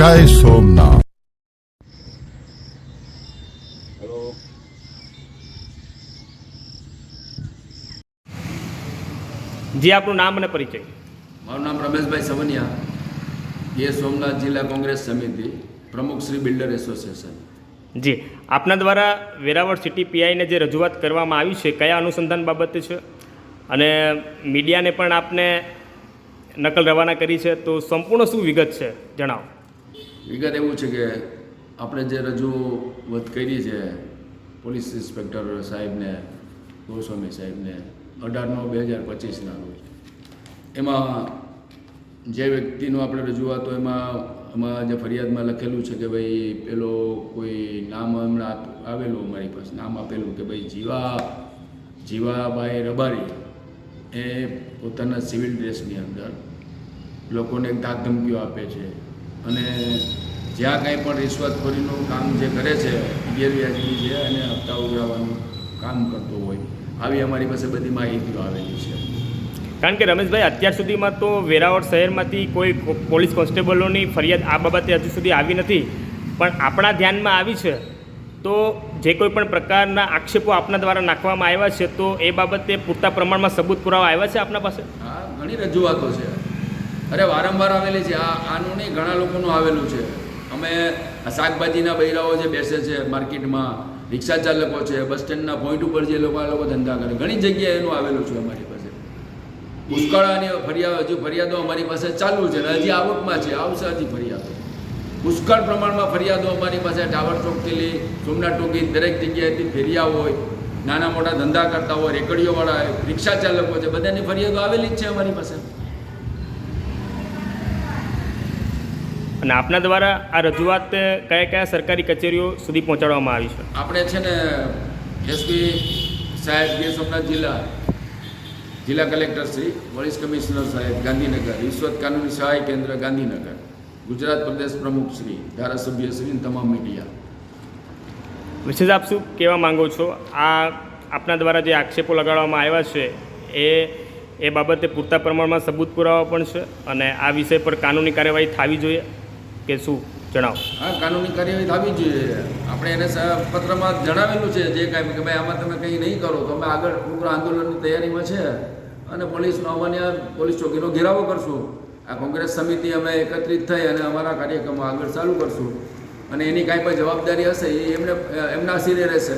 જય સોમનાથ. હેલો જી આપનું નામ અને પરિચય. મારું નામ રમેશભાઈ સવનિયા. એ સોમનાથ જિલ્લા કોંગ્રેસ સમિતિ પ્રમુખ શ્રી બિલ્ડર એસોસિએશન. જી આપના દ્વારા વેરાવળ સિટી પીઆઈને જે રજૂઆત કરવામાં આવી છે કયા અનુસંધાન બાબતે છે? અને મીડિયાને પણ આપને નકલ રવાના કરી છે તો સંપૂર્ણ શું વિગત છે? જણાવો. વિગત એવું છે કે આપણે જે રજૂઆત કરી છે, પોલીસ ઇન્સ્પેક્ટર સાહેબને, ગોસ્વામી સાહેબને અઢાર નવ બે હજાર પચીસના રોજ. એમાં જે વ્યક્તિનું આપણે રજૂઆત એમાં એમાં જે ફરિયાદમાં લખેલું છે કે ભાઈ પેલો કોઈ નામ હમણાં આવેલું અમારી પાસે, નામ આપેલું કે ભાઈ જીવા જીવાભાઈ રબારી, એ પોતાના સિવિલ ડ્રેસની અંદર લોકોને ધાક ધમકીઓ આપે છે. અને જ્યાં કાંઈ પણ રિશ્વતખોરીનું કામ જે કરે છે ગેરવ્યાજબી છે અને હપ્તા ઉઘરાવવાનું કામ કરતો હોય આવી અમારી પાસે બધી માહિતીઓ આવેલી છે. કારણ કે રમેશભાઈ અત્યાર સુધીમાં તો વેરાવળ શહેરમાંથી કોઈ પોલીસ કોન્સ્ટેબલોની ફરિયાદ આ બાબતે હજુ સુધી આવી નથી. પણ આપણા ધ્યાનમાં આવી છે તો જે કોઈ પણ પ્રકારના આક્ષેપો આપના દ્વારા નાખવામાં આવ્યા છે તો એ બાબતે પૂરતા પ્રમાણમાં સબૂત પુરાવા આવ્યા છે આપના પાસે? હા ઘણી રજૂઆતો છે. અરે, વારંવાર આવેલી છે. આ આનું નહીં, ઘણા લોકોનું આવેલું છે. અમે શાકભાજીના બૈરાઓ જે બેસે છે માર્કેટમાં, રિક્ષા ચાલકો છે, બસ સ્ટેન્ડના પોઈન્ટ ઉપર જે લોકો, આ લોકો ધંધા કરે. ઘણી જગ્યાએ એનું આવેલું છે અમારી પાસે. પુષ્કળાની ફરિયાદ હજુ ફરિયાદો અમારી પાસે ચાલુ છે અને હજી આવકમાં છે. આવશે હજી ફરિયાદો. પુષ્કળ પ્રમાણમાં ફરિયાદો અમારી પાસે. ટાવર ચોકથી સોમનાથ ટોકી, દરેક જગ્યાએથી ફેરિયા હોય, નાના મોટા ધંધા કરતા હોય રેકડીઓવાળા હોય, રિક્ષા ચાલકો છે. બધાની ફરિયાદો આવેલી જ છે અમારી પાસે. અને આપના દ્વારા આ રજૂઆત કયા કયા સરકારી કચેરીઓ સુધી પહોંચાડવામાં આવી છે? આપણે છે ને એસપી સાહેબ ગીર સોમનાથ જિલ્લા જિલ્લા કલેક્ટર શ્રી વરિષ્ઠ કમિશનર સાહેબ ગાંધીનગર રિશ્વત કાનૂની સહાય કેન્દ્ર ગાંધીનગર ગુજરાત પ્રદેશ પ્રમુખ શ્રી ધારાસભ્ય શ્રી તમામ મીડિયા. વિશેષ આપ શું કહેવા માંગો છો? આ આપના દ્વારા જે આક્ષેપો લગાડવામાં આવ્યા છે એ એ બાબતે પૂરતા પ્રમાણમાં સબૂત પુરાવા પણ છે અને આ વિષય પર કાનૂની કાર્યવાહી થવી જોઈએ? કે શું? જણાવો. હા, કાનૂની કાર્યવાહી થવી જોઈએ. આપણે એને પત્રમાં જણાવેલું છે જે કાંઈ કે ભાઈ આમાં તમે કંઈ નહીં કરો તો અમે આગળ ઉગ્ર આંદોલનની તૈયારીમાં છે અને પોલીસનો અમાન્ય પોલીસ ચોકીનો ઘેરાવો કરશું. આ કોંગ્રેસ સમિતિ અમે એકત્રિત થઈ અને અમારા કાર્યક્રમો આગળ ચાલુ કરશું. અને એની કાંઈ પણ જવાબદારી હશે એ એમને, એમના સિરે રહેશે.